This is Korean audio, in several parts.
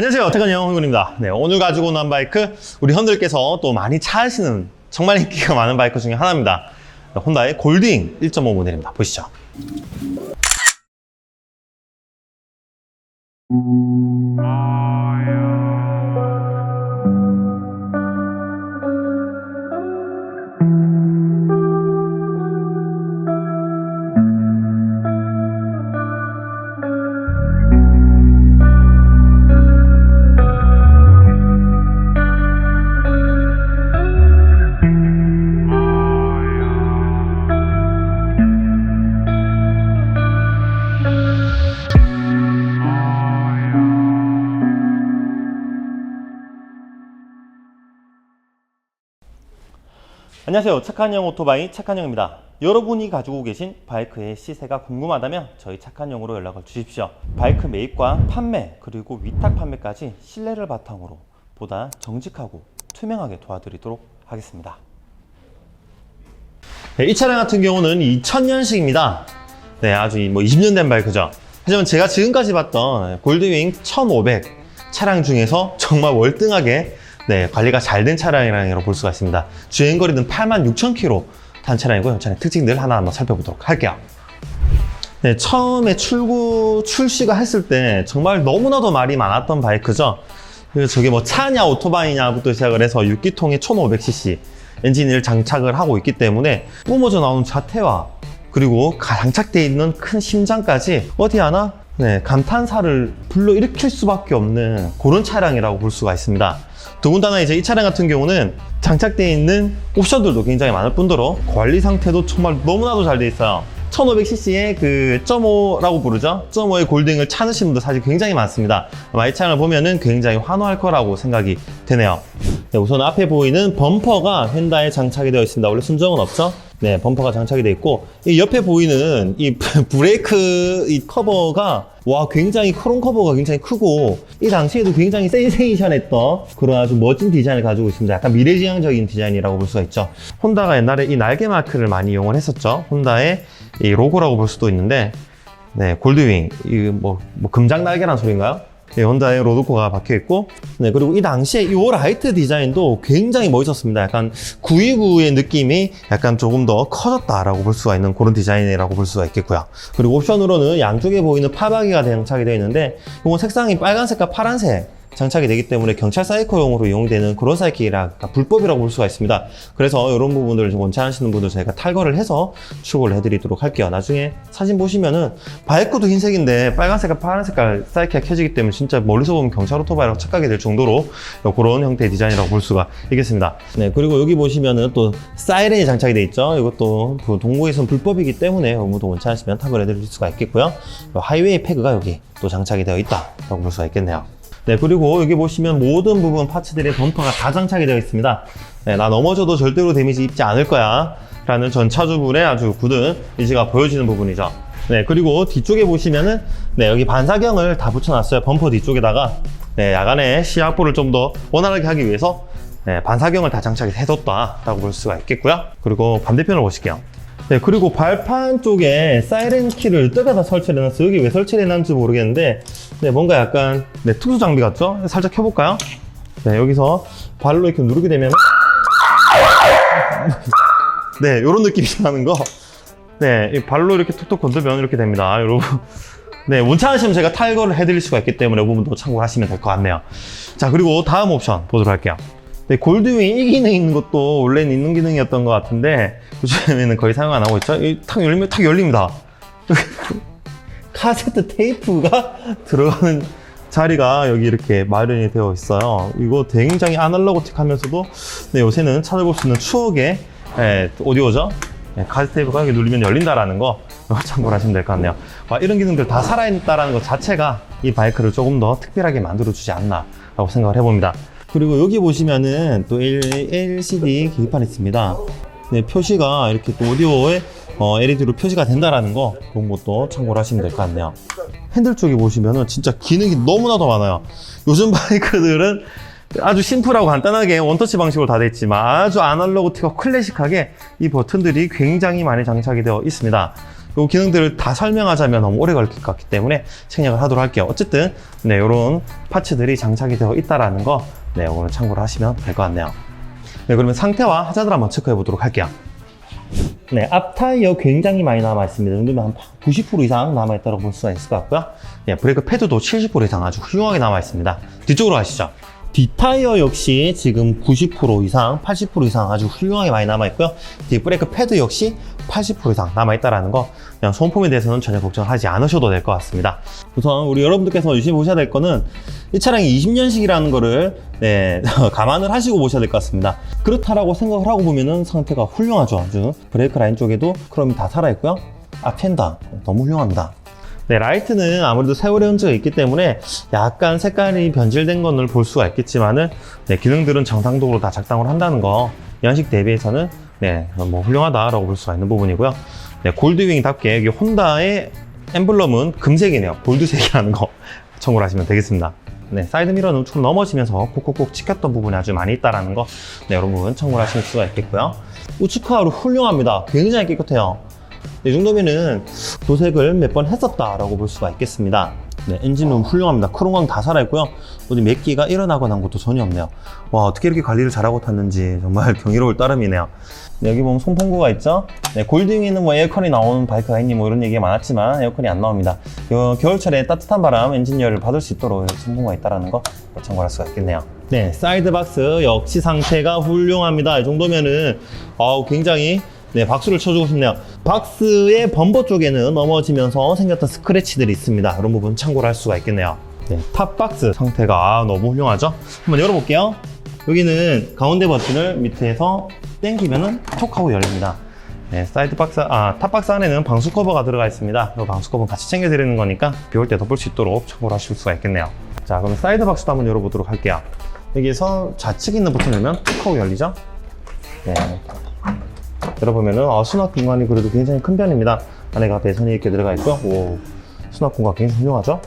안녕하세요. 태건형 홍군입니다. 네, 오늘 가지고 온 바이크, 우리 현들께서 또 많이 차시는 정말 인기가 많은 바이크 중에 하나입니다. 네, 혼다의 골딩 1.5 모델입니다. 보시죠. 안녕하세요. 착한 형 오토바이 착한 형입니다. 여러분이 가지고 계신 바이크의 시세가 궁금하다면 저희 착한 형으로 연락을 주십시오. 바이크 매입과 판매 그리고 위탁 판매까지 신뢰를 바탕으로 보다 정직하고 투명하게 도와드리도록 하겠습니다. 네, 이 차량 같은 경우는 2000년식입니다. 네, 아주 뭐 20년 된 바이크죠. 하지만 제가 지금까지 봤던 골드윙 1500 차량 중에서 정말 월등하게 네, 관리가 잘 된 차량이라고 볼 수가 있습니다. 주행거리는 86,000km 탄 차량이고요. 차량 특징들 하나 한번 살펴보도록 할게요. 네, 처음에 출고, 출시가 했을 때 정말 너무나도 말이 많았던 바이크죠. 저게 뭐 차냐 오토바이냐부터 시작을 해서 6기통의 1500cc 엔진을 장착을 하고 있기 때문에 뿜어져 나오는 자태와 그리고 가- 장착되어 있는 큰 심장까지 어디 하나 네, 감탄사를 불러일으킬 수밖에 없는 그런 차량이라고 볼 수가 있습니다. 더군다나 이제 이 차량 같은 경우는 장착되어 있는 옵션들도 굉장히 많을 뿐더러 관리 상태도 정말 너무나도 잘 돼 있어요. 1500cc의 그 0.5라고 부르죠. 0.5의 골딩을 찾으신 분들 사실 굉장히 많습니다. 아마 이 차량을 보면은 굉장히 환호할 거라고 생각이 되네요. 네, 우선 앞에 보이는 범퍼가 휀다에 장착이 되어 있습니다. 원래 순정은 없죠? 네, 범퍼가 장착이 되어 있고, 이 옆에 보이는 이 브레이크 이 커버가 와, 굉장히 크롬 커버가 굉장히 크고, 이 당시에도 굉장히 센세이션했던 그런 아주 멋진 디자인을 가지고 있습니다. 약간 미래지향적인 디자인이라고 볼 수가 있죠. 혼다가 옛날에 이 날개 마크를 많이 이용을 했었죠. 혼다의 이 로고라고 볼 수도 있는데, 네, 골드윙, 이 뭐, 뭐 금장 날개란 소리인가요? 네, 혼다의 로드코가 박혀 있고, 네, 그리고 이 당시에 이 라이트 디자인도 굉장히 멋있었습니다. 약간 929의 느낌이 약간 조금 더 커졌다라고 볼 수가 있는 그런 디자인이라고 볼 수가 있겠고요. 그리고 옵션으로는 양쪽에 보이는 파바기가 장착이 되어 있는데, 이건 색상이 빨간색과 파란색, 장착이 되기 때문에 경찰 사이코용으로 이용되는 그런 사이키라 불법이라고 볼 수가 있습니다. 그래서 이런 부분들을 않으시는 분들 저희가 탈거를 해서 출고를 해드리도록 할게요. 나중에 사진 보시면은 바이크도 흰색인데 빨간색과 파란색깔 사이키가 켜지기 때문에 진짜 멀리서 보면 경찰 오토바이라고 착각이 될 정도로 그런 형태의 디자인이라고 볼 수가 있겠습니다. 네, 그리고 여기 보시면은 또 사이렌이 장착이 돼 있죠. 이것도 그 동구에선 불법이기 때문에 아무도 원치 않으시면 탑을 해드릴 수가 있겠고요. 하이웨이 패그가 여기 또 장착이 되어 있다라고 볼 수가 있겠네요. 네, 그리고 여기 보시면 모든 부분 파츠들의 범퍼가 다 장착이 되어 있습니다. 네, 나 넘어져도 절대로 데미지 입지 않을 거야. 라는 전 차주분의 아주 굳은 의지가 보여지는 부분이죠. 네, 그리고 뒤쪽에 보시면은, 네, 여기 반사경을 다 붙여놨어요. 범퍼 뒤쪽에다가. 네, 야간에 시야 확보를 좀 더 원활하게 하기 위해서, 네, 반사경을 다 장착이 해뒀다라고 볼 수가 있겠고요. 그리고 반대편을 보실게요. 네, 그리고 발판 쪽에 사이렌 키를 뜯어서 설치를 해놨어요. 여기 왜 설치를 해놨는지 모르겠는데, 네, 뭔가 약간, 네, 특수 장비 같죠? 살짝 켜볼까요? 네, 여기서 발로 이렇게 누르게 되면, 네, 이런 느낌이 나는 거. 네, 이 발로 이렇게 툭툭 건들면 이렇게 됩니다, 여러분. 네, 원차하시면 제가 탈거를 해드릴 수가 있기 때문에 이 부분도 참고하시면 될 것 같네요. 자, 그리고 다음 옵션 보도록 할게요. 네, 골드윙 이 기능 있는 것도 원래는 있는 기능이었던 것 같은데 요즘에는 거의 사용 안 하고 있죠. 이탁 열리면 탁 열립니다. 카세트 테이프가 들어가는 자리가 여기 이렇게 마련이 되어 있어요. 이거 굉장히 아날로그틱하면서도 네, 요새는 찾아볼 수 있는 추억의 예, 오디오죠. 예, 카세트 테이프가 여기 누르면 열린다라는 거 참고를 하시면 될 것 같네요. 와, 이런 기능들 다 살아있다라는 것 자체가 이 바이크를 조금 더 특별하게 만들어주지 않나라고 생각을 해봅니다. 그리고 여기 보시면은 또 LCD 계기판이 있습니다. 네, 표시가 이렇게 또 오디오에 어, LED로 표시가 된다라는 거 그런 것도 참고를 하시면 될 것 같네요. 핸들 쪽에 보시면은 진짜 기능이 너무나도 많아요. 요즘 바이크들은 아주 심플하고 간단하게 원터치 방식으로 다돼 있지만 아주 아날로그틱하고 클래식하게 이 버튼들이 굉장히 많이 장착이 되어 있습니다. 이 기능들을 다 설명하자면 너무 오래 걸릴 것 같기 때문에 생략을 하도록 할게요. 어쨌든 네, 이런 파츠들이 장착이 되어 있다라는 거 네, 이거는 참고를 하시면 될 것 같네요. 네, 그러면 상태와 하자들 한번 체크해 보도록 할게요. 네, 앞 타이어 굉장히 많이 남아 있습니다. 정도면 한 90% 이상 남아 있다고 볼 수가 있을 것 같고요. 네, 브레이크 패드도 70% 이상 아주 훌륭하게 남아 있습니다. 뒤쪽으로 가시죠. 뒷타이어 역시 지금 90% 이상, 80% 이상 아주 훌륭하게 많이 남아 있고요. 뒤 브레이크 패드 역시 80% 이상 남아 있다라는 거 그냥 소음품에 대해서는 전혀 걱정하지 않으셔도 될 것 같습니다. 우선 우리 여러분들께서 유심히 보셔야 될 거는 이 차량이 20년식이라는 거를 네, 감안을 하시고 보셔야 될 것 같습니다. 그렇다라고 생각을 하고 보면은 상태가 훌륭하죠. 아주 브레이크 라인 쪽에도 크롬이 다 살아 있고요. 앞 펜다 너무 훌륭합니다. 네, 라이트는 아무래도 세월의 흔적이 있기 때문에 약간 색깔이 변질된 것을 볼 수가 있겠지만은 네, 기능들은 정상적으로 다 작동을 한다는 거 연식 대비해서는 네, 뭐 훌륭하다라고 볼 수가 있는 부분이고요. 네, 골드윙답게 혼다의 엠블럼은 금색이네요. 골드색이라는 거 참고를 하시면 되겠습니다. 네, 사이드 미러는 좀 넘어지면서 콕콕콕 찍혔던 부분이 아주 많이 있다라는 거, 네, 여러분 참고를 하실 수가 있겠고요. 우측카로 훌륭합니다. 굉장히 깨끗해요. 이 정도면은 도색을 몇 번 했었다라고 볼 수가 있겠습니다. 네, 엔진은 훌륭합니다. 크롬광 다 살아있고요. 어디 몇 기가 일어나거나 한 것도 전혀 없네요. 와, 어떻게 이렇게 관리를 잘하고 탔는지 정말 경이로울 따름이네요. 네, 여기 보면 송풍구가 있죠. 네, 골딩에는 뭐 에어컨이 나오는 바이크가 있니 뭐 이런 얘기가 많았지만 에어컨이 안 나옵니다. 요 겨울철에 따뜻한 바람 엔진열을 받을 수 있도록 송풍구가 있다는 거 참고할 수가 있겠네요. 네, 사이드 박스 역시 상태가 훌륭합니다. 이 정도면은 아우 굉장히 네, 박수를 쳐주고 싶네요. 박스의 범버 쪽에는 넘어지면서 생겼던 스크래치들이 있습니다. 이런 부분 참고를 할 수가 있겠네요. 네, 탑박스 상태가 아, 너무 훌륭하죠? 한번 열어볼게요. 여기는 가운데 버튼을 밑에서 당기면은 톡 하고 열립니다. 네, 사이드 박스, 아, 탑박스 안에는 방수 커버가 들어가 있습니다. 이 방수 커버 같이 챙겨드리는 거니까 비 올 때 덮을 수 있도록 참고를 하실 수가 있겠네요. 자, 그럼 사이드 박스도 한번 열어보도록 할게요. 여기서 좌측에 있는 버튼 누르면 톡 하고 열리죠? 네, 열어보면은 아, 수납 공간이 그래도 굉장히 큰 편입니다. 안에 가 배선이 이렇게 들어가 있고요. 오, 수납 공간 굉장히 훌륭하죠?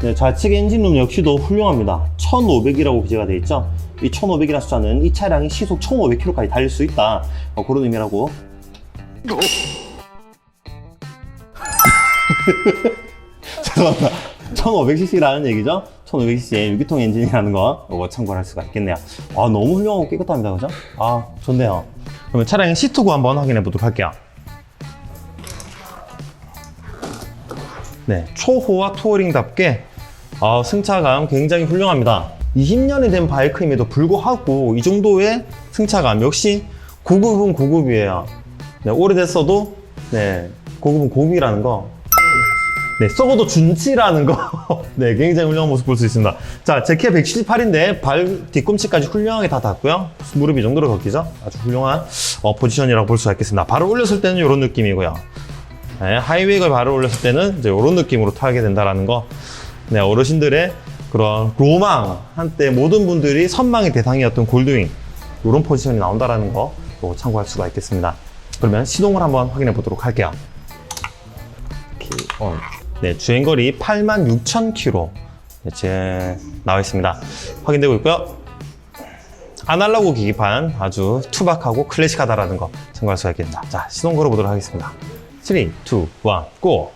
네, 좌측 엔진룸 역시도 훌륭합니다. 1500이라고 기재가 되어 있죠. 이 1500이라는 숫자는 이 차량이 시속 1500km까지 달릴 수 있다. 어, 그런 의미라고. 죄송합니다. 1500cc라는 얘기죠. 1500cc의 유기통 엔진이라는 거 이거 참고를 할 수가 있겠네요. 아 너무 훌륭하고 깨끗합니다, 그죠? 아 좋네요. 그러면 차량의 시트구 한번 확인해 보도록 할게요. 네, 초호화 투어링답게 아, 승차감 굉장히 훌륭합니다. 20년이 된 바이크임에도 불구하고 이 정도의 승차감 역시 고급은 고급이에요. 네, 오래됐어도 네, 고급은 고급이라는 거. 네, 썩어도 준치라는 거. 네, 굉장히 훌륭한 모습 볼 수 있습니다. 자, 제 키가 178인데 발 뒤꿈치까지 훌륭하게 다 닿고요. 무릎 이 정도로 걷기죠. 아주 훌륭한 어, 포지션이라고 볼 수가 있겠습니다. 발을 올렸을 때는 이런 느낌이고요. 네, 하이웨이를 발을 올렸을 때는 이제 이런 느낌으로 타게 된다라는 거. 네, 어르신들의 그런 로망, 한때 모든 분들이 선망의 대상이었던 골드윙. 이런 포지션이 나온다라는 거 또 참고할 수가 있겠습니다. 그러면 시동을 한번 확인해 보도록 할게요. 어, 네, 주행거리 86,000km 제 나와 있습니다. 확인되고 있고요. 아날로그 기기판 아주 투박하고 클래식하다라는 거 참고할 수가 있겠습니다. 자, 시동 걸어보도록 하겠습니다. 3, 2, 1, 고!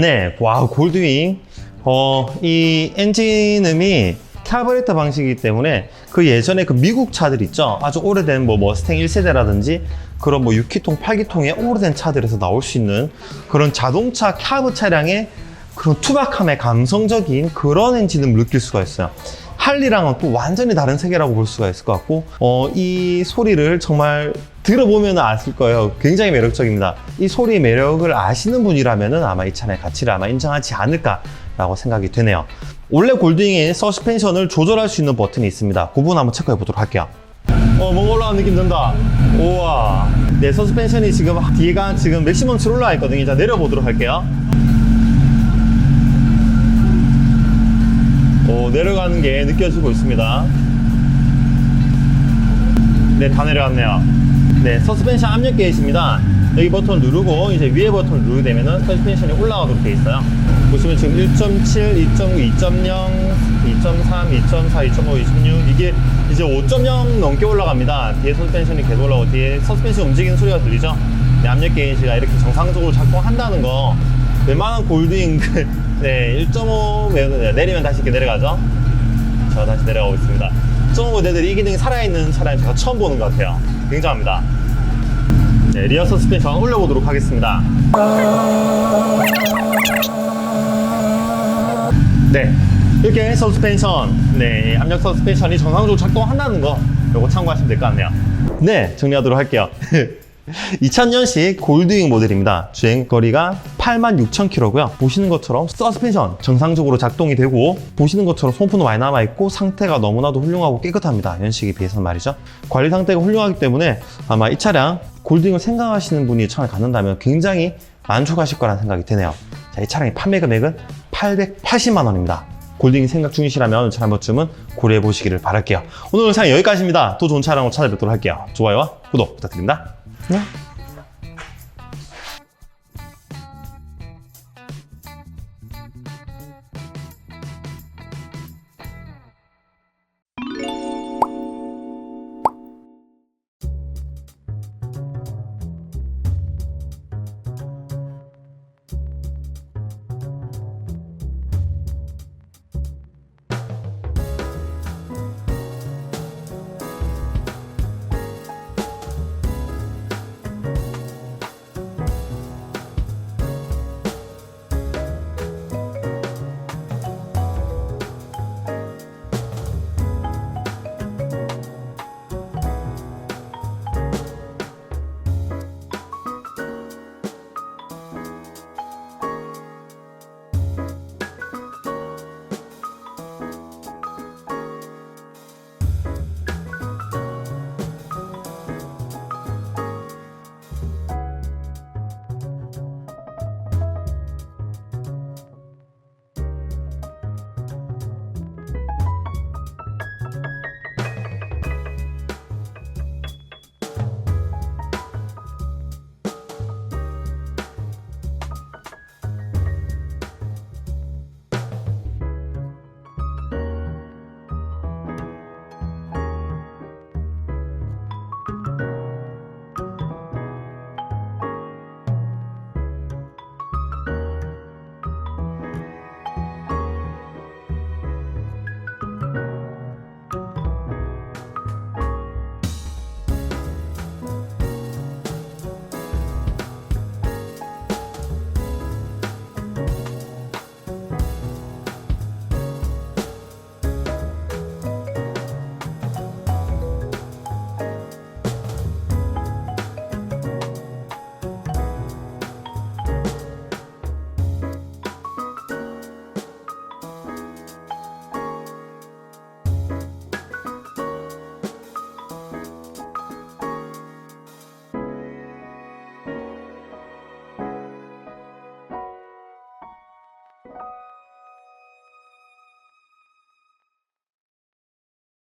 네, 와 골드윙. 어, 이 엔진음이 카브레터 방식이기 때문에 그 예전에 그 미국 차들 있죠. 아주 오래된 뭐 머스탱 1세대라든지 그런 뭐 6기통, 8기통의 오래된 차들에서 나올 수 있는 그런 자동차 카브 차량의 그런 투박함의 감성적인 그런 엔진음을 느낄 수가 있어요. 할리랑은 또 완전히 다른 세계라고 볼 수가 있을 것 같고, 어, 이 소리를 정말 들어보면 아실 거예요. 굉장히 매력적입니다. 이 소리의 매력을 아시는 분이라면 아마 이 차량의 가치를 아마 인정하지 않을까라고 생각이 되네요. 원래 골드윙에 서스펜션을 조절할 수 있는 버튼이 있습니다. 그 부분 한번 체크해 보도록 할게요. 어, 뭔가 올라가는 느낌 든다. 우와. 네, 서스펜션이 지금 뒤가 지금 맥시멈치로 올라와 있거든요. 자, 내려보도록 할게요. 내려가는 게 느껴지고 있습니다. 네, 다 내려갔네요. 네, 서스펜션 압력 게이지입니다. 여기 버튼 누르고 이제 위에 버튼 누르게 되면은 서스펜션이 올라가도록 되어 있어요. 보시면 지금 1.7, 2.9, 2.0, 2.3, 2.4, 2.5, 26 이게 이제 5.0 넘게 올라갑니다. 뒤에 서스펜션이 계속 올라오고 뒤에 서스펜션 움직이는 소리가 들리죠? 네, 압력 게이지가 이렇게 정상적으로 작동한다는 거 웬만한 골드윙 네, 1.5 내리면 다시 이렇게 내려가죠? 저 다시 내려가고 있습니다. 1.5 모델들이 이 기능이 살아있는 차량이 제가 처음 보는 것 같아요. 굉장합니다. 네, 리어 서스펜션 올려보도록 하겠습니다. 네, 이렇게 서스펜션, 네, 압력 서스펜션이 정상적으로 작동한다는 거, 요거 참고하시면 될 것 같네요. 네, 정리하도록 할게요. 2000년식 골드윙 모델입니다. 주행거리가 86,000km고요. 보시는 것처럼 서스펜션 정상적으로 작동이 되고 보시는 것처럼 손푸도 많이 남아있고 상태가 너무나도 훌륭하고 깨끗합니다. 연식에 비해서는 말이죠. 관리 상태가 훌륭하기 때문에 아마 이 차량 골드윙을 생각하시는 분이 처음에 갖는다면 굉장히 만족하실 거라는 생각이 드네요. 자, 이 차량의 판매 금액은 880만 원입니다. 골딩 생각 중이시라면 차한 번쯤은 고려해 보시기를 바랄게요. 오늘 영상 여기까지입니다. 또 좋은 차량으로 찾아뵙도록 할게요. 좋아요와 구독 부탁드립니다. 안녕.